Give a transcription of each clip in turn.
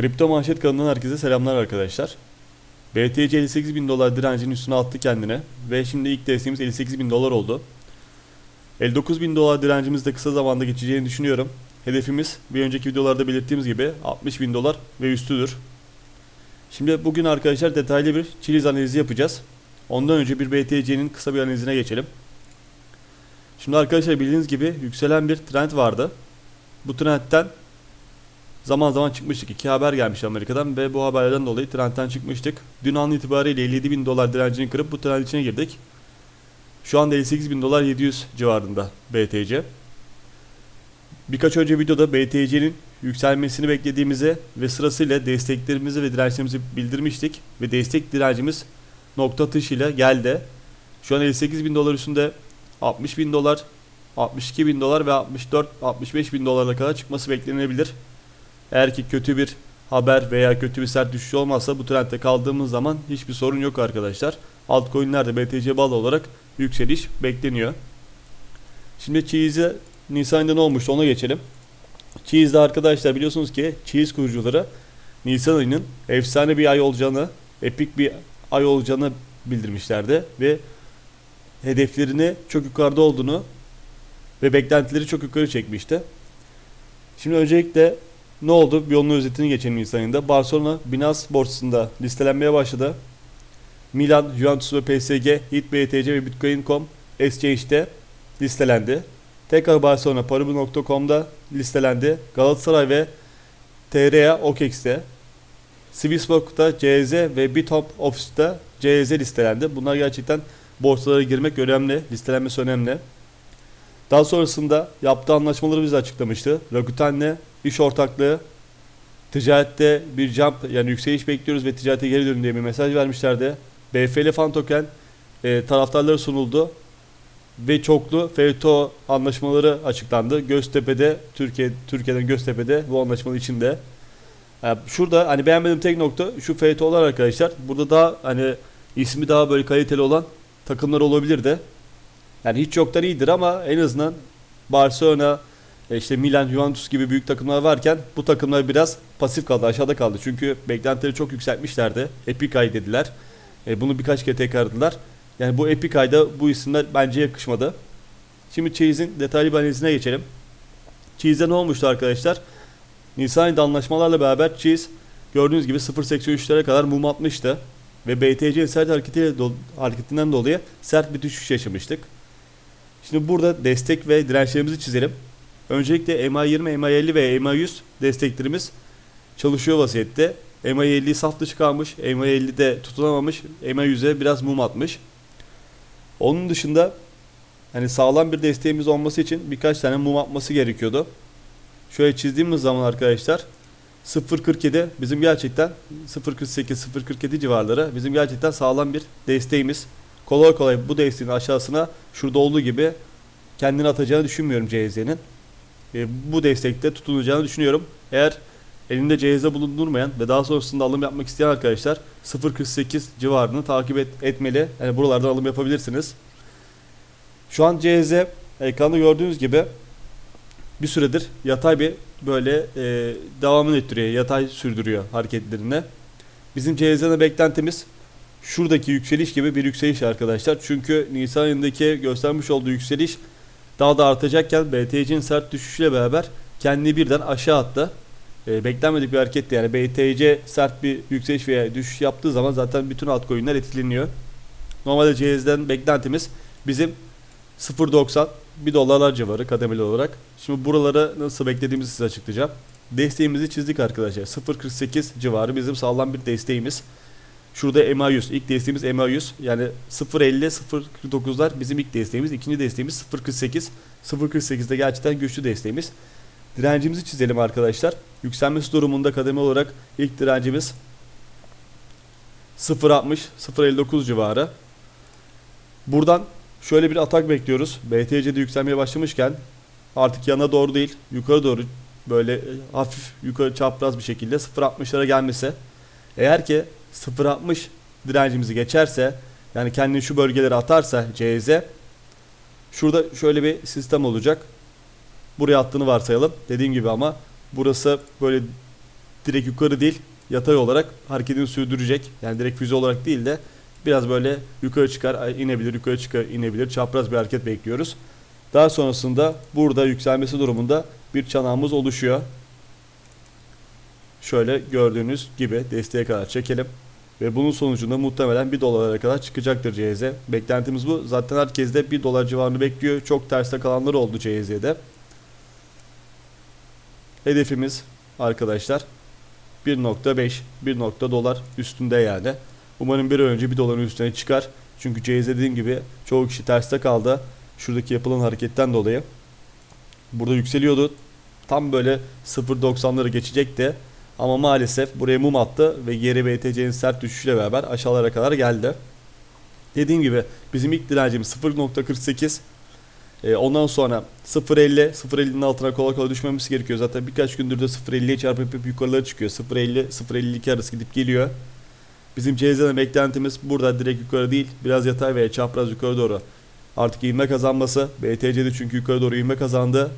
Kripto Manşet kanalından herkese selamlar arkadaşlar. BTC 58 bin dolar direncinin üstüne attı kendine ve şimdi ilk desteğimiz 58 bin dolar oldu. 59 bin dolar direncimiz de kısa zamanda geçeceğini düşünüyorum. Hedefimiz bir önceki videolarda belirttiğimiz gibi 60 bin dolar ve üstüdür. Şimdi bugün arkadaşlar detaylı bir çiliz analizi yapacağız. Ondan önce bir BTC'nin kısa bir analizine geçelim. Şimdi arkadaşlar bildiğiniz gibi yükselen bir trend vardı. Bu trendten zaman zaman çıkmıştık. İki haber gelmiş Amerika'dan ve bu haberlerden dolayı trendten çıkmıştık. Dün an itibariyle 57 bin dolar direncini kırıp bu trend içine girdik. Şu anda 58 bin dolar 700 civarında BTC. Birkaç önce videoda BTC'nin yükselmesini beklediğimizi ve sırasıyla desteklerimizi ve dirençlerimizi bildirmiştik. Ve destek direncimiz nokta atışıyla geldi. Şu an 58 bin dolar üstünde 60 bin dolar, 62 bin dolar ve 64-65 bin dolara kadar çıkması beklenebilir. Eğer ki kötü bir haber veya kötü bir sert düşüş olmazsa bu trendde kaldığımız zaman hiçbir sorun yok arkadaşlar. Altcoin'lerde BTC bağlı olarak yükseliş bekleniyor. Şimdi Cheese'e Nisan ayında ne olmuştu ona geçelim. Cheese'de arkadaşlar biliyorsunuz ki Cheese kurucuları Nisan ayının efsane bir ay olacağını, epik bir ay olacağını bildirmişlerdi ve hedeflerini çok yukarıda olduğunu ve beklentileri çok yukarı çekmişti. Şimdi öncelikle ne oldu? Bir yolun özetini geçelim Nisan ayında. Barcelona Binance borsasında listelenmeye başladı. Milan, Juventus ve PSG, Hit BTC ve Bitcoin.com Exchange'de listelendi. Tekrar Barcelona Paribu.com'da listelendi. Galatasaray ve TRA OKEX'te. Swissborg'da CZ ve Bithop Office'da CZ listelendi. Bunlar gerçekten borsalara girmek önemli. Listelenmesi önemli. Daha sonrasında yaptığı anlaşmaları bize açıklamıştı. Rakuten'le iş ortaklığı ticarette bir jump yani yükseliş bekliyoruz ve ticarete geri dönün diye bir mesaj vermişlerdi. BFL Fan Token e, taraftarlara sunuldu ve çoklu FETÖ anlaşmaları açıklandı. Göztepe'de Türkiye Türkiye'den Göztepe'de bu anlaşmanın içinde. Yani şurada hani beğenmediğim tek nokta şu FETÖ'ler arkadaşlar. Burada daha hani ismi daha böyle kaliteli olan takımlar olabilir de. Yani hiç yoktan iyidir ama en azından Barcelona, e, işte Milan, Juventus gibi büyük takımlar varken bu takımlar biraz pasif kaldı, aşağıda kaldı. Çünkü beklentileri çok yükseltmişlerdi. Epic Eye dediler. E, bunu birkaç kere tekrarladılar. Yani bu Epic Eye'da bu isimler bence yakışmadı. Şimdi Cheese'in detaylı bir analizine geçelim. Cheese'de ne olmuştu arkadaşlar? Nisan ayında anlaşmalarla beraber Cheese gördüğünüz gibi 0.83'lere kadar mum atmıştı. Ve BTC'nin sert hareketiyle do- hareketinden dolayı sert bir düşüş yaşamıştık. Şimdi burada destek ve dirençlerimizi çizelim. Öncelikle MA20, MA50 ve MA100 desteklerimiz çalışıyor vaziyette. MA50'yi saf dışı kalmış, MA50'de tutunamamış, MA100'e biraz mum atmış. Onun dışında hani sağlam bir desteğimiz olması için birkaç tane mum atması gerekiyordu. Şöyle çizdiğimiz zaman arkadaşlar 0.47 bizim gerçekten 0.48 0.47 civarları bizim gerçekten sağlam bir desteğimiz. Kolay kolay bu desteğin aşağısına şurada olduğu gibi kendini atacağını düşünmüyorum CZ'nin. E, bu destekte tutunacağını düşünüyorum. Eğer elinde CZ bulundurmayan ve daha sonrasında alım yapmak isteyen arkadaşlar 0.48 civarını takip et, etmeli. Yani buralardan alım yapabilirsiniz. Şu an CZ ekranda gördüğünüz gibi bir süredir yatay bir böyle e, devamını ettiriyor. Yatay sürdürüyor hareketlerini. Bizim CZ'de beklentimiz şuradaki yükseliş gibi bir yükseliş arkadaşlar. Çünkü Nisan ayındaki göstermiş olduğu yükseliş daha da artacakken BTC'nin sert düşüşüyle beraber kendini birden aşağı attı. E, beklenmedik bir hareketti yani BTC sert bir yükseliş veya düşüş yaptığı zaman zaten bütün altcoin'ler etkileniyor. Normalde CZ'den beklentimiz bizim 0.90 1 dolarlar civarı kademeli olarak. Şimdi buraları nasıl beklediğimizi size açıklayacağım. Desteğimizi çizdik arkadaşlar. 0.48 civarı bizim sağlam bir desteğimiz. Şurada MA100. ilk desteğimiz MA100. Yani 0.50 0.49'lar bizim ilk desteğimiz. ikinci desteğimiz 0.48. 0.48'de gerçekten güçlü desteğimiz. Direncimizi çizelim arkadaşlar. Yükselmesi durumunda kademe olarak ilk direncimiz 0.60 0.59 civarı. Buradan şöyle bir atak bekliyoruz. BTC'de yükselmeye başlamışken artık yana doğru değil yukarı doğru böyle hafif yukarı çapraz bir şekilde 0.60'lara gelmesi. Eğer ki 0.60 direncimizi geçerse yani kendini şu bölgelere atarsa CZ şurada şöyle bir sistem olacak. Buraya attığını varsayalım. Dediğim gibi ama burası böyle direkt yukarı değil yatay olarak hareketini sürdürecek. Yani direkt füze olarak değil de biraz böyle yukarı çıkar inebilir yukarı çıkar inebilir çapraz bir hareket bekliyoruz. Daha sonrasında burada yükselmesi durumunda bir çanağımız oluşuyor. Şöyle gördüğünüz gibi desteğe kadar çekelim. Ve bunun sonucunda muhtemelen 1 dolara kadar çıkacaktır CZ. Beklentimiz bu. Zaten herkes de 1 dolar civarını bekliyor. Çok terste kalanlar oldu CZ'de. Hedefimiz arkadaşlar 1.5 1 nokta dolar üstünde yani. Umarım bir önce 1 doların üstüne çıkar. Çünkü CZ dediğim gibi çoğu kişi terste kaldı. Şuradaki yapılan hareketten dolayı. Burada yükseliyordu. Tam böyle 0.90'ları geçecekti. Ama maalesef buraya mum attı ve geri BTC'nin sert düşüşüyle beraber aşağılara kadar geldi. Dediğim gibi bizim ilk direncimiz 0.48. Ee, ondan sonra 0.50, 0.50'nin altına kolay kolay düşmemiz gerekiyor. Zaten birkaç gündür de 0.50'ye çarpıp hep yukarılara çıkıyor. 0.50, 0.52 arası gidip geliyor. Bizim CZ'den beklentimiz burada direkt yukarı değil, biraz yatay veya çapraz yukarı doğru. Artık ivme kazanması. BTC'de çünkü yukarı doğru ivme kazandı.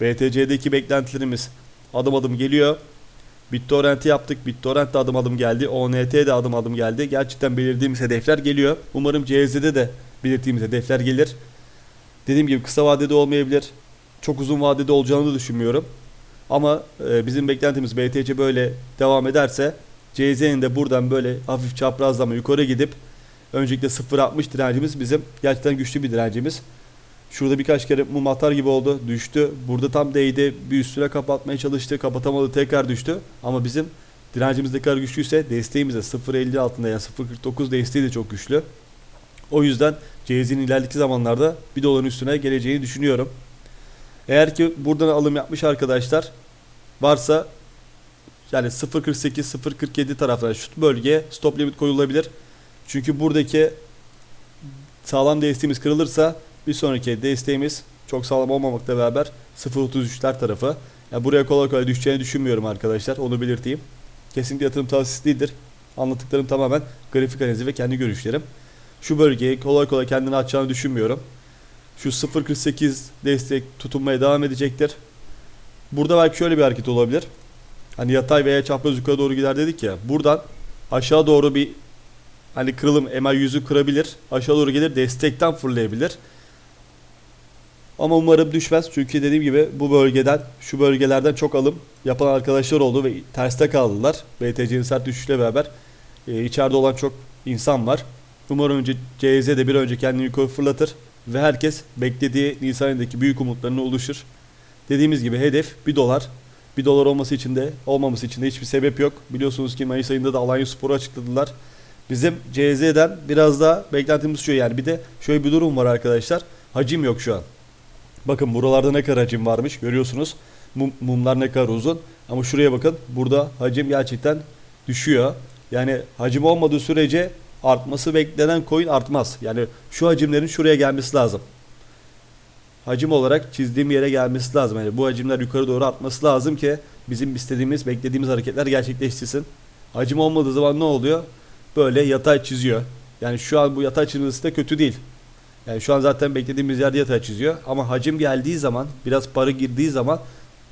BTC'deki beklentilerimiz adım adım geliyor. BitTorrent'i yaptık. BitTorrent de adım adım geldi. ONT de adım adım geldi. Gerçekten belirlediğimiz hedefler geliyor. Umarım CZ'de de belirttiğimiz hedefler gelir. Dediğim gibi kısa vadede olmayabilir. Çok uzun vadede olacağını da düşünmüyorum. Ama e, bizim beklentimiz BTC böyle devam ederse CZ'nin de buradan böyle hafif çaprazlama yukarı gidip öncelikle 0.60 direncimiz bizim gerçekten güçlü bir direncimiz. Şurada birkaç kere mum atar gibi oldu. Düştü. Burada tam değdi. Bir üstüne kapatmaya çalıştı. Kapatamadı. Tekrar düştü. Ama bizim direncimiz ne kadar güçlüyse desteğimiz de 0.50 altında yani 0.49 desteği de çok güçlü. O yüzden CZ'nin ileriki zamanlarda 1 doların üstüne geleceğini düşünüyorum. Eğer ki buradan alım yapmış arkadaşlar varsa yani 0.48 0.47 tarafına şu bölgeye stop limit koyulabilir. Çünkü buradaki sağlam desteğimiz kırılırsa bir sonraki desteğimiz çok sağlam olmamakla beraber 0.33'ler tarafı. Yani buraya kolay kolay düşeceğini düşünmüyorum arkadaşlar. Onu belirteyim. Kesinlikle yatırım tavsiyesi değildir. Anlattıklarım tamamen grafik analizi ve kendi görüşlerim. Şu bölgeyi kolay kolay kendini açacağını düşünmüyorum. Şu 0.48 destek tutunmaya devam edecektir. Burada belki şöyle bir hareket olabilir. Hani yatay veya çapraz yukarı doğru gider dedik ya. Buradan aşağı doğru bir hani kırılım MA100'ü kırabilir. Aşağı doğru gelir destekten fırlayabilir. Ama umarım düşmez. Çünkü dediğim gibi bu bölgeden, şu bölgelerden çok alım yapan arkadaşlar oldu ve terste kaldılar. BTC'nin sert düşüşle beraber e, içeride olan çok insan var. Umarım önce CZ de bir önce kendini yukarı fırlatır ve herkes beklediği Nisan ayındaki büyük umutlarına oluşur. Dediğimiz gibi hedef 1 dolar. 1 dolar olması için de olmaması için de hiçbir sebep yok. Biliyorsunuz ki Mayıs ayında da Alanya Spor'u açıkladılar. Bizim CZ'den biraz daha beklentimiz şu yani bir de şöyle bir durum var arkadaşlar. Hacim yok şu an. Bakın buralarda ne kadar hacim varmış görüyorsunuz. Mum, mumlar ne kadar uzun. Ama şuraya bakın burada hacim gerçekten düşüyor. Yani hacim olmadığı sürece artması beklenen coin artmaz. Yani şu hacimlerin şuraya gelmesi lazım. Hacim olarak çizdiğim yere gelmesi lazım. Yani bu hacimler yukarı doğru artması lazım ki bizim istediğimiz, beklediğimiz hareketler gerçekleşsin. Hacim olmadığı zaman ne oluyor? Böyle yatay çiziyor. Yani şu an bu yatay çizmesi de kötü değil. Yani şu an zaten beklediğimiz yerde yatay çiziyor. Ama hacim geldiği zaman, biraz para girdiği zaman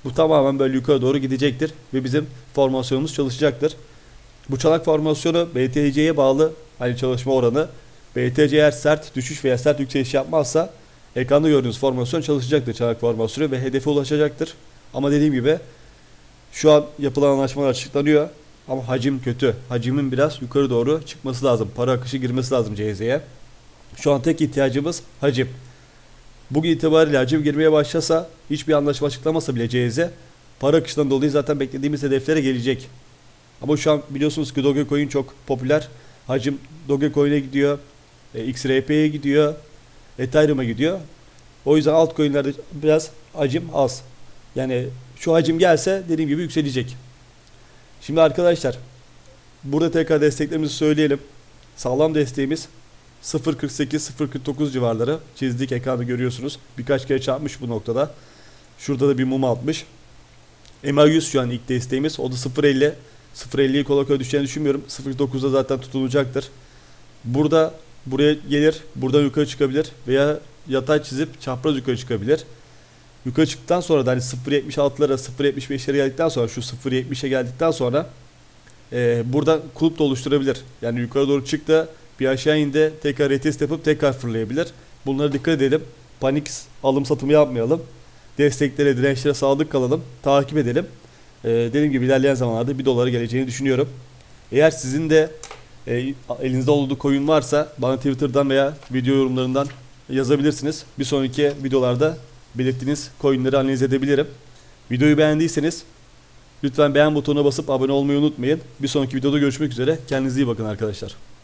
bu tamamen böyle yukarı doğru gidecektir. Ve bizim formasyonumuz çalışacaktır. Bu çanak formasyonu BTC'ye bağlı hani çalışma oranı. BTC eğer sert düşüş veya sert yükseliş yapmazsa ekranda gördüğünüz formasyon çalışacaktır çanak formasyonu ve hedefe ulaşacaktır. Ama dediğim gibi şu an yapılan anlaşmalar açıklanıyor. Ama hacim kötü. Hacimin biraz yukarı doğru çıkması lazım. Para akışı girmesi lazım CZ'ye. Şu an tek ihtiyacımız hacim. Bugün itibariyle hacim girmeye başlasa hiçbir anlaşma açıklamasa bile CZ para akışından dolayı zaten beklediğimiz hedeflere gelecek. Ama şu an biliyorsunuz ki Dogecoin çok popüler. Hacim Dogecoin'e gidiyor. E, XRP'ye gidiyor. Ethereum'a gidiyor. O yüzden altcoin'lerde biraz hacim az. Yani şu hacim gelse dediğim gibi yükselecek. Şimdi arkadaşlar burada tekrar desteklerimizi söyleyelim. Sağlam desteğimiz 0.48-0.49 civarları çizdik ekranda görüyorsunuz. Birkaç kere çarpmış bu noktada. Şurada da bir mum atmış. MA100 şu an ilk desteğimiz. O da 0.50. 0.50'yi kolay kolay düşeceğini düşünmüyorum. 0.9'da zaten tutunacaktır. Burada buraya gelir. Buradan yukarı çıkabilir. Veya yatay çizip çapraz yukarı çıkabilir. yukarı çıktıktan sonra da hani 0.76'lara 0.75'lere geldikten sonra şu 0.70'e geldikten sonra e, burada kulüp de oluşturabilir. Yani yukarı doğru çıktı bir aşağı indi tekrar retest yapıp tekrar fırlayabilir. Bunlara dikkat edelim. Panik alım satımı yapmayalım. Desteklere dirençlere sadık kalalım. Takip edelim. E, dediğim gibi ilerleyen zamanlarda 1 dolara geleceğini düşünüyorum. Eğer sizin de e, elinizde olduğu coin varsa bana Twitter'dan veya video yorumlarından yazabilirsiniz. Bir sonraki videolarda belirttiğiniz coinleri analiz edebilirim. Videoyu beğendiyseniz lütfen beğen butonuna basıp abone olmayı unutmayın. Bir sonraki videoda görüşmek üzere. Kendinize iyi bakın arkadaşlar.